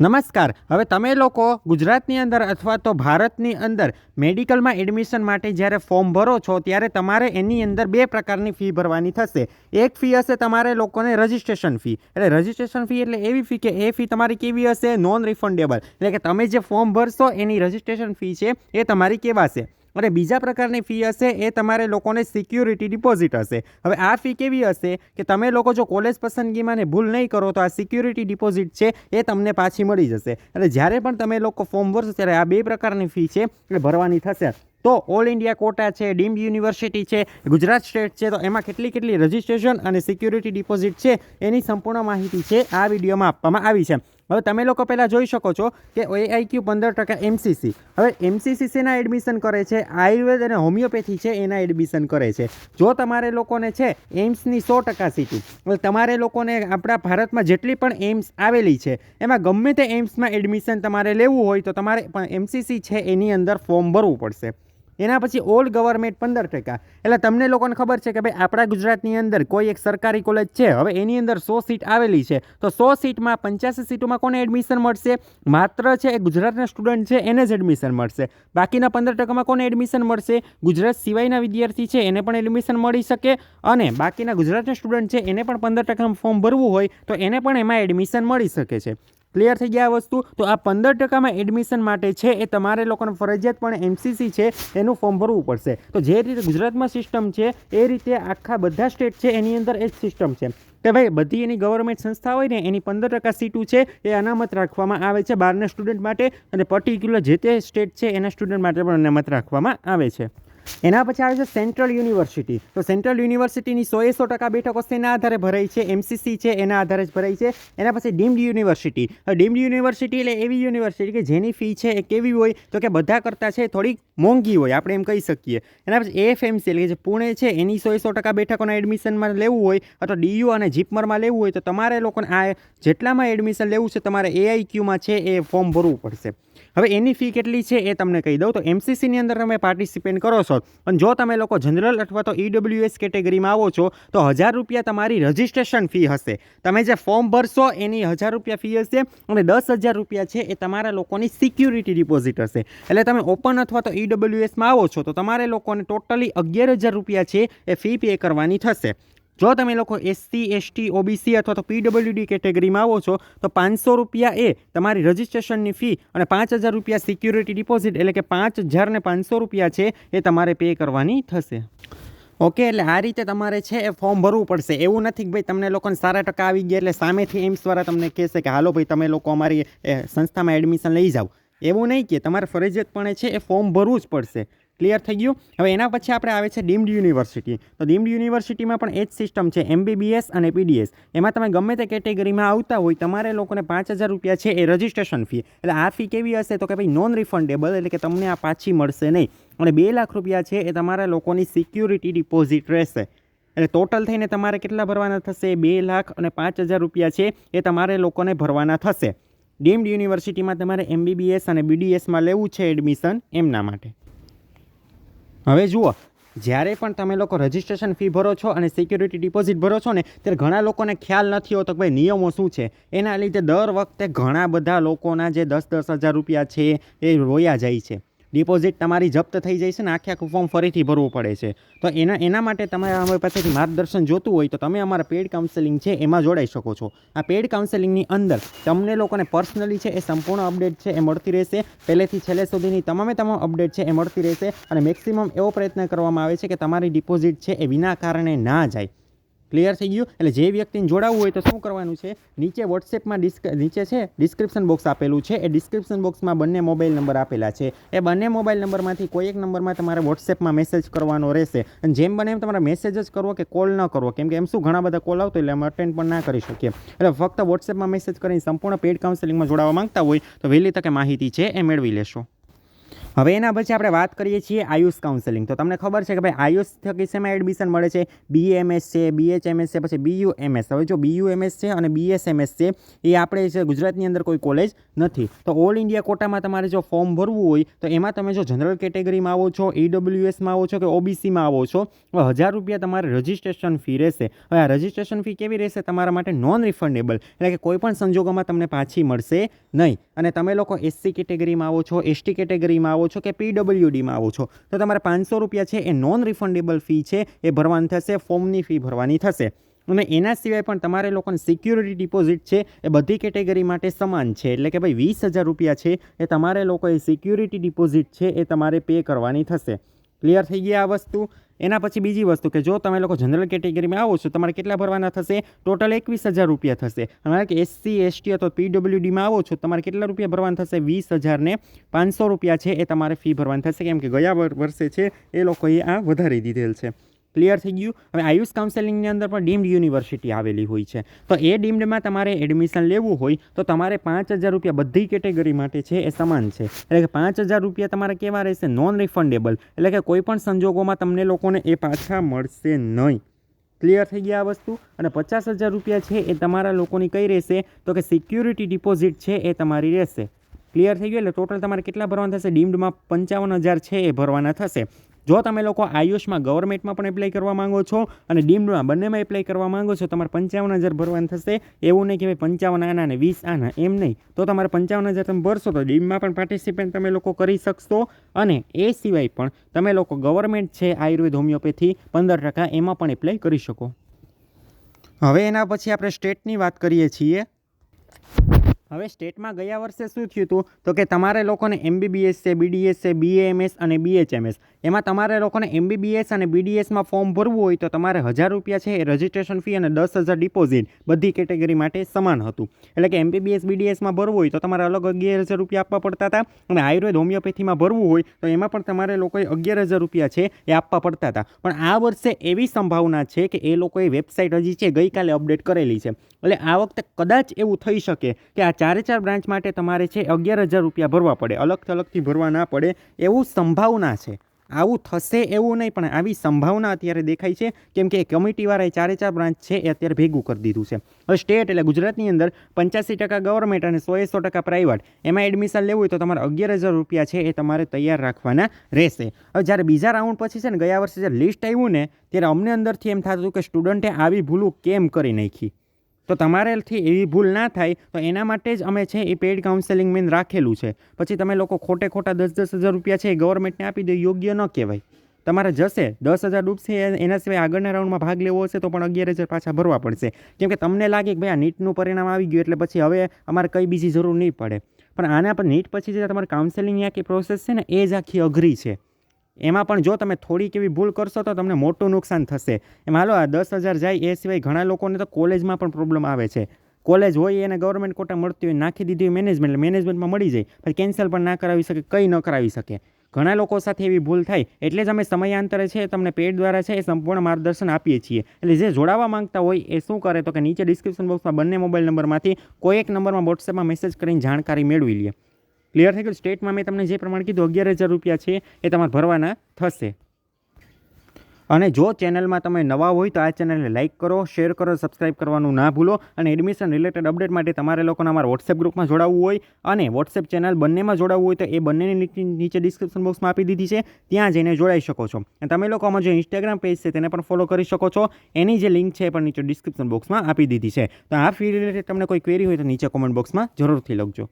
નમસ્કાર. હવે તમે લોકો ગુજરાતની અંદર અથવા તો ભારતની અંદર મેડિકલમાં એડમિશન માટે જ્યારે ફોર્મ ભરો છો, ત્યારે તમારે એની અંદર બે પ્રકારની ફી ભરવાની થશે. એક ફી હશે તમારે લોકોને રજિસ્ટ્રેશન ફી. એટલે રજિસ્ટ્રેશન ફી એટલે એવી ફી કે એ ફી તમારી કેવી હશે? નોન રિફંડેબલ એટલે કે તમે જે ફોર્મ ભરશો, એની રજિસ્ટ્રેશન ફી છે, એ તમારી કેવાશે અને બીજા પ્રકારની ફી હશે એ તમારે લોકોને સિક્યુરિટી ડિપોઝિટ હશે. હવે આ ફી કેવી હશે કે તમે લોકો જો કોલેજ પસંદગીમાં ને ભૂલ નહીં કરો તો આ સિક્યુરિટી ડિપોઝિટ છે એ તમને પાછી મળી જશે. અને જ્યારે પણ તમે લોકો ફોર્મ ભરશો ત્યારે આ બે પ્રકારની ફી છે એ ભરવાની થશે. તો ઓલ ઇન્ડિયા કોટા છે, ડીમ્ડ યુનિવર્સિટી છે, ગુજરાત સ્ટેટ છે, તો એમાં કેટલી કેટલી રજિસ્ટ્રેશન અને સિક્યુરિટી ડિપોઝિટ છે એની સંપૂર્ણ માહિતી છે આ વિડીયોમાં આપવામાં આવી છે. હવે તમે લોકો પહેલાં જોઈ શકો છો કે એઆઈક્યુ પંદર ટકા એમસીસી હવે એમસીસી શેના એડમિશન કરે છે? આયુર્વેદ અને હોમિયોપેથી છે એના એડમિશન કરે છે. જો તમારે લોકોને છે એમ્સની સો ટકા સીટી હવે તમારે લોકોને આપણા ભારતમાં જેટલી પણ એમ્સ આવેલી છે, એમાં ગમે તે એમ્સમાં એડમિશન તમારે લેવું હોય તો તમારે પણ એમસીસી છે એની અંદર ફોર્મ ભરવું પડશે. એના પછી ઓલ ગવર્મેન્ટ પંદર ટકા. એટલે તમને લોકોને ખબર છે કે ભાઈ આપણા ગુજરાતની અંદર કોઈ એક સરકારી કોલેજ છે. હવે એની અંદર સો સીટ આવેલી છે. તો સો સીટમાં પંચ્યાસી સીટોમાં કોને એડમિશન મળશે? માત્ર છે એ ગુજરાતના સ્ટુડન્ટ છે, એને જ એડમિશન મળશે. બાકીના પંદર ટકામાં કોને એડમિશન મળશે? ગુજરાત સિવાયના વિદ્યાર્થી છે, એને પણ એડમિશન મળી શકે. અને બાકીના ગુજરાતના સ્ટુડન્ટ છે, એને પણ પંદર ટકામાં ફોર્મ ભરવું હોય, તો એને પણ એમાં એડમિશન મળી શકે છે. ક્લિયર થઈ ગયા વસ્તુ. તો આ પંદર ટકામાં એડમિશન માટે છે એ તમારે લોકોને ફરજિયાતપણે એમસીસી છે, એનું ફોર્મ ભરવું પડશે. તો જે રીતે ગુજરાતમાં સિસ્ટમ છે, એ રીતે આખા બધા સ્ટેટ છે, એની અંદર એ જ સિસ્ટમ છે. કે ભાઈ, બધી એની ગવર્મેન્ટ સંસ્થા હોય ને, એની પંદર ટકા સીટું છે, એ અનામત રાખવામાં આવે છે બહારના સ્ટુડન્ટ માટે અને પર્ટિક્યુલર જે તે સ્ટેટ છે, એના સ્ટુડન્ટ માટે પણ અનામત રાખવામાં આવે છે. એના પછી આવે છે સેન્ટ્રલ યુનિવર્સિટી. તો સેન્ટ્રલ યુનિવર્સિટીની સો એ સો ટકા બેઠકો શેના આધારે ભરાઈ છે? એમસીસી છે, એના આધારે જ ભરાઈ છે. એના પછી ડીમ્ડ યુનિવર્સિટી. ડીમ્ડ યુનિવર્સિટી એટલે એવી યુનિવર્સિટી કે જેની ફી છે એ કેવી હોય? તો કે બધા કરતાં છે થોડીક મોંઘી હોય, આપણે એમ કહી શકીએ. એના પછી એફએમસી એટલે જે પુણે છે, એની સો એ સો ટકા બેઠકોના એડમિશનમાં લેવું હોય અથવા ડીયુ અને જીપમરમાં લેવું હોય તો તમારે લોકોને આ જેટલામાં એડમિશન લેવું છે તમારે એઆઈક્યુમાં છે એ ફોર્મ ભરવું પડશે. હવે એની ફી કેટલી છે એ તમને કહી દઉં. તો એમસીસીની અંદર તમે પાર્ટિસિપેટ કરો છો. અને જો તમે લોકો જનરલ અથવા તો ઈડબ્લ્યુએસ કેટેગરીમાં આવો છો, તો હજાર રૂપિયા તમારી રજિસ્ટ્રેશન ફી હશે. તમે જે ફોર્મ ભરશો, એની હજાર રૂપિયા ફી હશે અને દસ હજાર રૂપિયા છે એ તમારા લોકોની સિક્યુરિટી ડિપોઝિટ હશે. એટલે તમે ઓપન અથવા તો ઈડબ્લ્યુએસમાં આવો છો, તો તમારે લોકોને ટોટલી અગિયાર હજાર રૂપિયા છે એ ફી પે કરવાની થશે. જો તમે લોકો એસસી એસટી ઓબીસી અથવા તો પીડબ્લ્યુડી કેટેગરીમાં આવો છો, તો પાંચસો રૂપિયા એ તમારી રજિસ્ટ્રેશનની ફી અને પાંચ હજાર રૂપિયા સિક્યુરિટી ડિપોઝિટ એટલે કે પાંચ હજારને પાંચસો રૂપિયા છે એ તમારે પે કરવાની થશે. ઓકે એટલે આ રીતે તમારે છે એ ફોર્મ ભરવું પડશે. એવું નથી કે ભાઈ તમને લોકોને સારા ટકા આવી ગયા એટલે સામેથી એમ્સવાળા તમને કહેશે કે, હાલો ભાઈ, તમે લોકો અમારી સંસ્થામાં એડમિશન લઈ જાઓ. એવું નહીં કે, તમારે ફરજિયાતપણે છે એ ફોર્મ ભરવું જ પડશે. ક્લિયર થઈ ગયું? હવે એના પછી આપણે આવે છે ડીમ્ડ યુનિવર્સિટી તો ડીમ્ડ યુનિવર્સિટીમાં પણ એ જ સિસ્ટમ છે એમબીબીએસ અને પીડીએસ એમાં તમે ગમે તે કેટેગરીમાં આવતા હોય, તમારે લોકોને પાંચ હજાર રૂપિયા છે એ રજિસ્ટ્રેશન ફી એટલે આ ફી કેવી હશે? તો કે ભાઈ નોન રિફંડેબલ એટલે કે તમને આ પાછી મળશે નહીં. અને બે લાખ રૂપિયા છે એ તમારા લોકોની સિક્યુરિટી ડિપોઝિટ રહેશે. એટલે ટોટલ થઈને તમારે કેટલા ભરવાના થશે? બે લાખ અને પાંચ હજાર રૂપિયા છે એ તમારે લોકોને ભરવાના થશે. ડીમ્ડ યુનિવર્સિટીમાં તમારે એમબીબીએસ અને બીડીએસમાં લેવું છે એડમિશન એમના માટે. હવે જુઓ, જ્યારે પણ તમે લોકો રજિસ્ટ્રેશન ફી ભરો છો અને સિક્યુરિટી ડિપોઝિટ ભરો છો ને, ત્યારે ઘણા લોકોને ખ્યાલ નથી હોતો કે ભાઈ નિયમો શું છે. એના લીધે દર વખતે ઘણા બધા લોકોના જે દસ દસ હજાર રૂપિયા છે એ રોયા જાય છે. ડિપોઝિટ તમારી જપ્ત થઈ જાય છે ને, આખે આખું ફોર્મ ફરીથી ભરવું પડે છે. તો એના એના માટે તમારે અમારી પાસેથી માર્ગદર્શન જોતું હોય તો તમે અમારા પેડ કાઉન્સેલિંગ છે એમાં જોડાઈ શકો છો. આ પેડ કાઉન્સેલિંગની અંદર તમને લોકોને પર્સનલી છે એ સંપૂર્ણ અપડેટ છે એ મળતી રહેશે. પહેલેથી છેલ્લે સુધીની તમામે તમામ અપડેટ છે એ મળતી રહેશે અને મેક્સિમમ એવો પ્રયત્ન કરવામાં આવે છે કે તમારી ડિપોઝિટ છે એ વિના કારણે ના જાય. ક્લિયર થઈ ગયું. એટલે જે વ્યક્તિને જોડાવવું હોય તો શું કરવાનું છે? નીચે વોટ્સએપમાં ડિસ્ક, નીચે છે, ડિસ્ક્રિપ્શન બોક્સ આપેલું છે. એ ડિસ્ક્રિપ્શન બોક્સમાં બંને મોબાઈલ નંબર આપેલા છે. એ બંને મોબાઈલ નંબરમાંથી કોઈ એક નંબરમાં તમારે વોટ્સએપમાં મેસેજ કરવાનો રહેશે. અને જેમ બને એમ તમારે મેસેજ જ કરવો કે કોલ ન કરવો. કેમ કે એમ શું, ઘણા બધા કોલ આવતો એટલે અમે અટેન્ડ પણ ના કરી શકીએ. એટલે ફક્ત વોટ્સએપમાં મેસેજ કરીને સંપૂર્ણ પેડ કાઉન્સેલિંગમાં જોડાવા માંગતા હોય તો વહેલી તકે માહિતી છે એ મેળવી લેશો. હવે એના પછી આપણે વાત કરીએ છીએ આયુષ કાઉન્સેલિંગ તો તમને ખબર છે કે ભાઈ આયુષ થકી શેમાં એડમિશન મળે છે બીએમએસ છે બીએચએમએસ છે, પછી બીયુએમએસ હવે જો બીયુએમએસ છે અને બીએસએમએસ છે, એ આપણે છે ગુજરાતની અંદર કોઈ કોલેજ નથી. તો ઓલ ઇન્ડિયા કોટામાં તમારે જો ફોર્મ ભરવું હોય, તો એમાં તમે જો જનરલ કેટેગરીમાં આવો છો ઈડબ્લ્યુએસમાં આવો છો કે ઓબીસીમાં આવો છો હજાર રૂપિયા તમારે રજિસ્ટ્રેશન ફી રહેશે. હવે આ રજિસ્ટ્રેશન ફી કેવી રહેશે? તમારા માટે નોન રિફંડેબલ એટલે કે કોઈ પણ સંજોગોમાં તમને પાછી મળશે નહીં. અને તમે લોકો એસસી કેટેગરીમાં આવો છો એસટી કેટેગરીમાં આવો છો કે પીડબ્લ્યુડીમાં આવો છો, તો તમારે પાંચસો રૂપિયા છે, એ નોન રિફંડેબલ ફી છે, એ ભરવાની થશે, ફોર્મની ફી ભરવાની થશે. અને એના સિવાય પણ તમારે લોકોને સિક્યુરિટી ડિપોઝિટ છે, એ બધી કેટેગરી માટે સમાન છે. એટલે કે ભાઈ વીસ હજાર રૂપિયા છે, એ તમારે લોકોએ સિક્યુરિટી ડિપોઝિટ છે, એ તમારે પે કરવાની થશે. ક્લિયર થઈ ગયા આ વસ્તુ? એના પછી બીજી વસ્તુ કે જો તમે લોકો જનરલ કેટેગરીમાં આવો છો, તમારે કેટલા ભરવાના થશે? ટોટલ એકવીસ હજાર રૂપિયા થશે. અને કે એસસી, એસટી અથવા પીડબ્લ્યુડીમાં આવો છો, તમારે કેટલા રૂપિયા ભરવાના થશે? વીસ હજારને પાંચસો રૂપિયા છે એ તમારે ફી ભરવાની થશે. કેમ કે ગયા વર્ષે છે એ લોકોએ આ વધારી દીધેલ છે. ક્લિયર થઈ ગયું. હવે આયુષ કાઉન્સેલિંગની અંદર પણ ડીમ્ડ યુનિવર્સિટી આવેલી હોય છે. તો એ ડીમ્ડમાં તમારે એડમિશન લેવું હોય તો તમારે પાંચ હજાર રૂપિયા બધી કેટેગરી માટે છે એ સમાન છે. એટલે કે પાંચ હજાર રૂપિયા તમારે કેવા રહેશે? નોન રિફંડેબલ એટલે કે કોઈ પણ સંજોગોમાં તમને લોકોને એ પાછા મળશે નહીં. ક્લિયર થઈ ગયા આ વસ્તુ? અને પચાસ હજાર રૂપિયા છે એ તમારા લોકોની કઈ રહેશે? તો કે સિક્યુરિટી ડિપોઝિટ છે એ તમારી રહેશે. ક્લિયર થઈ ગયું? એટલે ટોટલ તમારે કેટલા ભરવાના થશે? ડીમ્ડમાં પંચાવન હજાર છે એ ભરવાના થશે. જો તમે લોકો આયુષમાં ગવર્મેન્ટમાં પણ એપ્લાય કરવા માંગો છો અને ડીમ્ડમાં બંનેમાં એપ્લાય કરવા માંગો છો, તમારે પંચાવન હજાર ભરવાનું થશે. એવું નહીં કે ભાઈ પંચાવન આના અને વીસ આના, એમ નહીં. તો તમારે પંચાવન હજાર તમે ભરશો તો ડીમમાં પણ પાર્ટિસિપેટ તમે લોકો કરી શકશો. અને એ સિવાય પણ તમે લોકો ગવર્મેન્ટ છે આયુર્વેદ હોમિયોપેથી પંદર ટકા એમાં પણ એપ્લાય કરી શકો. હવે એના પછી આપણે સ્ટેટની વાત કરીએ છીએ. હવે સ્ટેટમાં ગયા વર્ષે શું થયું હતું? તો કે તમારે લોકોને એમબીબીએસ છે બીડીએસ છે બીએએમએસ અને બીએચએમએસ એમાં તમારે લોકોને એમબીબીએસ અને બીડીએસમાં ફોર્મ ભરવું હોય તો તમારે હજાર રૂપિયા છે એ રજિસ્ટ્રેશન ફી અને દસ હજાર ડિપોઝિટ બધી કેટેગરી માટે સમાન હતું. એટલે કે એમબીબીએસ બીડીએસમાં ભરવું હોય તો તમારે અલગ અગિયાર હજાર રૂપિયા આપવા પડતા હતા અને આયુર્વેદ હોમિયોપેથીમાં ભરવું હોય તો એમાં પણ તમારે લોકોએ અગિયાર હજાર રૂપિયા છે એ આપવા પડતા હતા. પણ આ વર્ષે એવી સંભાવના છે કે એ લોકોએ વેબસાઇટ હજી છે ગઈકાલે અપડેટ કરેલી છે. એટલે આ વખતે કદાચ એવું થઈ શકે કે આ ચારે ચાર બ્રાન્ચ માટે તમારે છે અગિયાર હજાર રૂપિયા ભરવા પડે. અલગથી અલગથી ભરવા ના પડે એવું સંભાવના છે. આવું થશે એવું નહીં, પણ આવી સંભાવના અત્યારે દેખાય છે. કેમ કે એ ચારે ચાર બ્રાન્ચ છે એ અત્યારે ભેગું કરી દીધું છે. હવે સ્ટેટ એટલે ગુજરાતની અંદર પંચ્યાસી ટકા ગવર્મેન્ટ અને સો એ સો ટકા પ્રાઇવેટ. એમાં એડમિશન લેવું હોય તો તમારે અગિયાર હજાર રૂપિયા છે એ તમારે તૈયાર રાખવાના રહેશે. હવે જ્યારે બીજા રાઉન્ડ પછી છે ને, ગયા વર્ષે જ્યારે લિસ્ટ આવ્યું ને, ત્યારે અમને અંદરથી એમ થતું હતું કે સ્ટુડન્ટે આવી ભૂલું કેમ કરી નાખી? તો તમારેથી એવી ભૂલ ના થાય, તો એના માટે જ અમે છે એ પેઇડ કાઉન્સેલિંગ મેન રાખેલું છે. પછી તમે લોકો ખોટે ખોટા દસ દસ હજાર રૂપિયા છે એ ગવર્મેન્ટને આપી દો, યોગ્ય ન કહેવાય. તમારે જશે, દસ હજાર ડૂબશે એના સિવાય આગળના રાઉન્ડમાં ભાગ લેવો હશે તો પણ અગિયાર હજાર પાછા ભરવા પડશે. કેમ કે તમને લાગે કે ભાઈ આ નીટનું પરિણામ આવી ગયું એટલે પછી હવે અમારે કંઈ બીજી જરૂર નહીં પડે. પણ આના પર, નીટ પછી જે તમારે કાઉન્સેલિંગની આખી પ્રોસેસ છે ને, એ જ આખી અઘરી છે. એમાં પણ જો તમે થોડીક એવી ભૂલ કરશો તો તમને મોટું નુકસાન થશે. એમ હાલો, આ દસ હજાર જાય એ સિવાય ઘણા લોકોને તો કોલેજમાં પણ પ્રોબ્લેમ આવે છે. કોલેજ હોય એને ગવર્મેન્ટ કોટા મળતી હોય નાખી દીધી હોય મેનેજમેન્ટ મેનેજમેન્ટમાં મળી જાય. પછી કેન્સલ પણ ના કરાવી શકે, કંઈ ન કરાવી શકે. ઘણા લોકો સાથે એવી ભૂલ થાય, એટલે જ અમે સમયાંતરે છે તમને પેડ દ્વારા છે એ સંપૂર્ણ માર્ગદર્શન આપીએ છીએ. એટલે જે જોડાવા માંગતા હોય એ શું કરે તો કે નીચે ડિસ્ક્રિપ્શન બોક્સમાં બંને મોબાઈલ નંબરમાંથી કોઈ એક નંબરમાં વોટ્સએપમાં મેસેજ કરીને જાણકારી મેળવી લે. ક્લિયર થઈ ગયું? સ્ટેટમાં મેં તમને જે પ્રમાણે કીધું, અગિયાર હજાર રૂપિયા છે, એ તમારે ભરવાના થશે. અને જો ચેનલમાં તમે નવા હોય તો આ ચેનલને લાઇક કરો શેર કરો સબસ્ક્રાઇબ કરવાનું ના ભૂલો. અને એડમિશન રિલેટેડ અપડેટ માટે તમારે લોકોને અમારા વોટ્સએપ ગ્રુપમાં જોડાવવું હોય અને વોટ્સએપ ચેનલ બંનેમાં જોડાવવું હોય તો એ બંનેની નીચે- ડિસ્ક્રિપ્શન બોક્સમાં આપી દીધી છે. ત્યાં જઈને જોડાઈ શકો છો. અને તમે લોકો અમારું જે ઇન્સ્ટાગ્રામ પેજ છે તેને પણ ફોલો કરી શકો છો. એની જે લિંક છે એ પણ નીચે ડિસ્ક્રિપ્શન બોક્સમાં આપી દીધી છે. તો આ ફી રિલેટેડ તમને કોઈ ક્વેરી હોય તો નીચે કોમેન્ટ બોક્સમાં જરૂરથી લખજો.